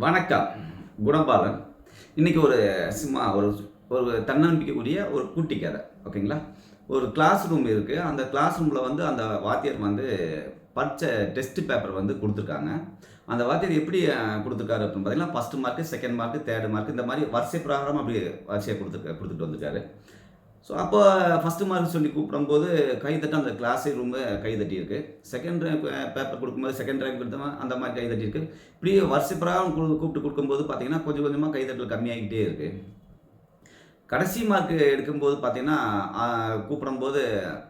வணக்கம். குணபாலன். இன்னைக்கு ஒரு சும்மா ஒரு ஒரு தன்னம்பிக்கைக்குரிய ஒரு குட்டி கதை ஓகேங்களா? ஒரு கிளாஸ் ரூம் இருக்குது அந்த கிளாஸ் ரூமில் வந்து அந்த வாத்தியார் வந்து படித்த டெஸ்ட் பேப்பர் வந்து கொடுத்துருக்காங்க. அந்த வாத்தியார் எப்படி கொடுத்துருக்காரு அப்படின்னு பார்த்தீங்கன்னா first mark second mark third mark இந்த மாதிரி வரிசை பிரகாரம் அப்படி வரிசையாக கொடுத்துருக்க கொடுத்துட்டு வந்திருக்காரு. ஸோ அப்போ ஃபஸ்ட்டு மார்க் சொல்லி கூப்பிடும்போது கைதட்ட அந்த கிளாஸ் ரூமு கைதட்டி இருக்கு செகண்ட் ரேங்க் பேப்பர் கொடுக்கும்போது செகண்ட் ரேங்க் கொடுத்தவன் அந்த மாதிரி கைதட்டி இருக்கு இப்படி வருஷ பிரகாரம் கூப்பிட்டு கொடுக்கும்போது பார்த்தீங்கன்னா கொஞ்சம் கொஞ்சமாக கைதட்டல் கம்மியாகிக்கிட்டே இருக்கு. கடைசி மார்க் எடுக்கும்போது பார்த்தீங்கன்னா கூப்பிடும்போது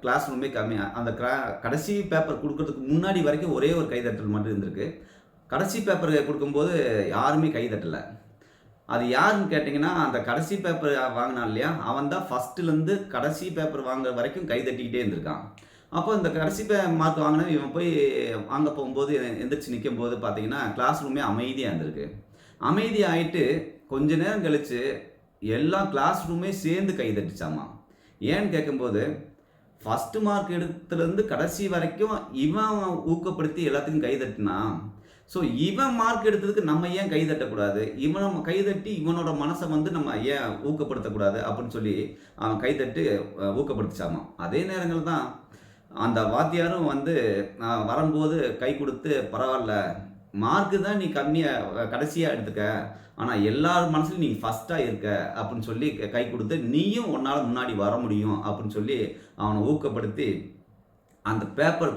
கிளாஸ் ரூமே கம்மியாக அந்த க்ரா கடைசி பேப்பர் கொடுக்கறதுக்கு முன்னாடி வரைக்கும் ஒரே ஒரு கைதட்டல் மட்டும் இருந்திருக்கு. கடைசி பேப்பர் கொடுக்கும்போது யாருமே கைதட்டலை அது யாருன்னு கேட்டிங்கன்னா அந்த கடைசி பேப்பர் வாங்கினான் இல்லையா? அவன் தான் ஃபஸ்ட்டுலேருந்து கடைசி பேப்பர் வாங்குற வரைக்கும் கை தட்டிக்கிட்டே இருந்திருக்கான். அப்போ இந்த கடைசி பே மார்க் வாங்கினவன் இவன் போய் வாங்க போகும்போது எந்திரிச்சு நிற்கும் போது பார்த்தீங்கன்னா கிளாஸ் ரூமே அமைதியாக இருந்திருக்கு. அமைதியாகிட்டு கொஞ்ச நேரம் கழித்து எல்லா கிளாஸ் ரூமே சேர்ந்து கை தட்டிச்சாமா ஏன்னு கேட்கும்போது ஃபஸ்ட்டு மார்க் எடுத்துலேருந்து கடைசி வரைக்கும் இவன் ஊக்கப்படுத்தி எல்லாத்துக்கும் கை தட்டினான் ஸோ இவன் மார்க் எடுத்ததுக்கு நம்ம ஏன் கை தட்டக்கூடாது? இவன் நம்ம கை தட்டி இவனோட மனசை வந்து நம்ம ஏன் ஊக்கப்படுத்தக்கூடாது அப்படின்னு சொல்லி அவன் கை தட்டு ஊக்கப்படுத்திச்சாமா? அதே நேரங்கள் தான் அந்த வாத்தியாரும் வந்து நான் வரும்போது கை கொடுத்து பரவாயில்ல மார்க்கு தான் நீ கம்மியாக கடைசியாக எடுத்துக்க. ஆனால் எல்லார் மனசுலையும் நீ ஃபஸ்ட்டாக இருக்க. அப்படின்னு சொல்லி கை கொடுத்து நீயும் உன்னால் முன்னாடி வர முடியும். அப்படின்னு சொல்லி அவனை ஊக்கப்படுத்தி அந்த பேப்பர்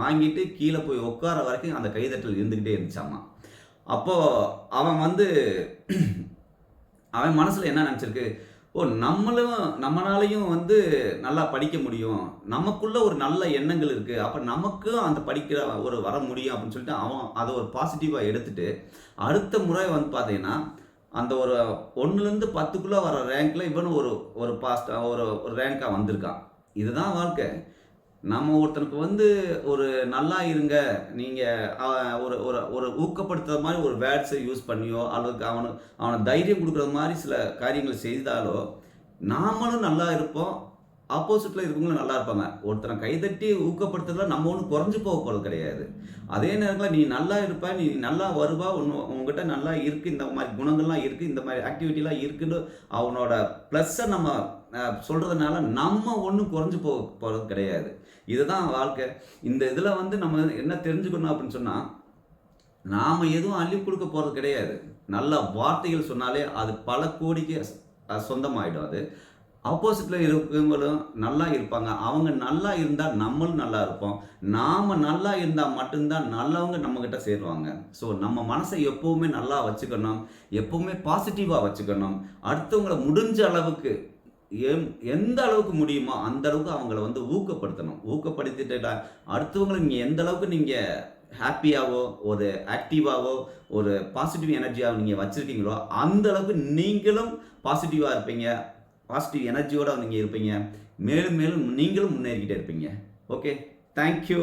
வாங்கிட்டு கீழே போய் உட்கார வரைக்கும் அந்த கைதட்டல் இருந்துக்கிட்டே இருந்துச்சாமா அப்போது அவன் வந்து அவன் மனசில் என்ன நினச்சிருக்கு? ஓ நம்மளும் நம்மளாலையும் வந்து நல்லா படிக்க முடியும். நமக்குள்ள ஒரு நல்ல எண்ணங்கள் இருக்குது அப்போ நமக்கும் அந்த படிக்கிற ஒரு வர முடியும் அப்படின்னு சொல்லிட்டு அவன் அதை ஒரு பாசிட்டிவாக எடுத்துட்டு அடுத்த முறை வந்து பார்த்தீங்கன்னா அந்த ஒரு ஒன்றுலேருந்து பத்துக்குள்ளே வர ரேங்க்கில் இவனும் ஒரு ஒரு பாஸ்ட் ஒரு ஒரு ரேங்காக வந்திருக்கான். இதுதான் வாழ்க்கை. நம்ம ஒருத்தனுக்கு வந்து ஒரு நல்லா இருங்க நீங்கள் ஒரு ஒரு ஒரு ஊக்கப்படுத்துகிற மாதிரி ஒரு வேர்ட்ஸை யூஸ் பண்ணியோ அல்லது அவனுக்கு அவனை தைரியம் கொடுக்குற மாதிரி சில காரியங்கள் செய்தாலோ நாமளும் நல்லா இருப்போம். ஆப்போசிட்டில் இருக்கவங்களும் நல்லா இருப்பாங்க. ஒருத்தனை கைதட்டி ஊக்கப்படுத்துறதுல நம்ம ஒன்றும் குறைஞ்சு போக போகிறது கிடையாது. அதே நேரத்தில் நீ நல்லா இருப்ப நீ நல்லா வருவா ஒன்று உங்ககிட்ட நல்லா இருக்குது இந்த மாதிரி குணங்கள்லாம் இருக்குது இந்த மாதிரி ஆக்டிவிட்டிலாம் இருக்குன்னு அவனோட ப்ளஸ்ஸை நம்ம சொல்கிறதுனால நம்ம ஒன்றும் குறைஞ்சு போக போகிறது கிடையாது. இதுதான் வாழ்க்கை. இந்த இதில் வந்து நம்ம என்ன தெரிஞ்சுக்கணும் அப்படின்னு சொன்னால் நாம் எதுவும் அள்ளி கொடுக்க போகிறது கிடையாது. நல்ல வார்த்தைகள் சொன்னாலே அது பல கோடிக்கு சொந்தமாயிடும் அது. ஆப்போசிட்டில் இருக்கிறவங்களும் நல்லா இருப்பாங்க. அவங்க நல்லா இருந்தால் நம்மளும் நல்லா இருப்போம். நாம் நல்லா இருந்தால் மட்டும்தான் நல்லவங்க நம்மக்கிட்ட சேருவாங்க. ஸோ நம்ம மனசை எப்போவுமே நல்லா வச்சுக்கணும். எப்போவுமே பாசிட்டிவாக வச்சுக்கணும். அடுத்தவங்களை முடிஞ்ச அளவுக்கு எம் எந்த அளவுக்கு முடியுமோ அந்த அளவுக்கு அவங்கள வந்து ஊக்கப்படுத்தணும். ஊக்கப்படுத்திட்டா அடுத்தவங்களை நீங்கள் எந்த அளவுக்கு நீங்கள் ஹாப்பியாகவோ ஒரு ஆக்டிவாகவோ ஒரு பாசிட்டிவ் எனர்ஜியாக நீங்கள் வச்சுருக்கீங்களோ அந்த அளவுக்கு நீங்களும் பாசிட்டிவாக இருப்பீங்க. பாசிட்டிவ் எனர்ஜியோடு நீங்கள் இருப்பீங்க. மேலும் மேலும் நீங்களும் முன்னேறிக்கிட்டே இருப்பீங்க. Okay thank you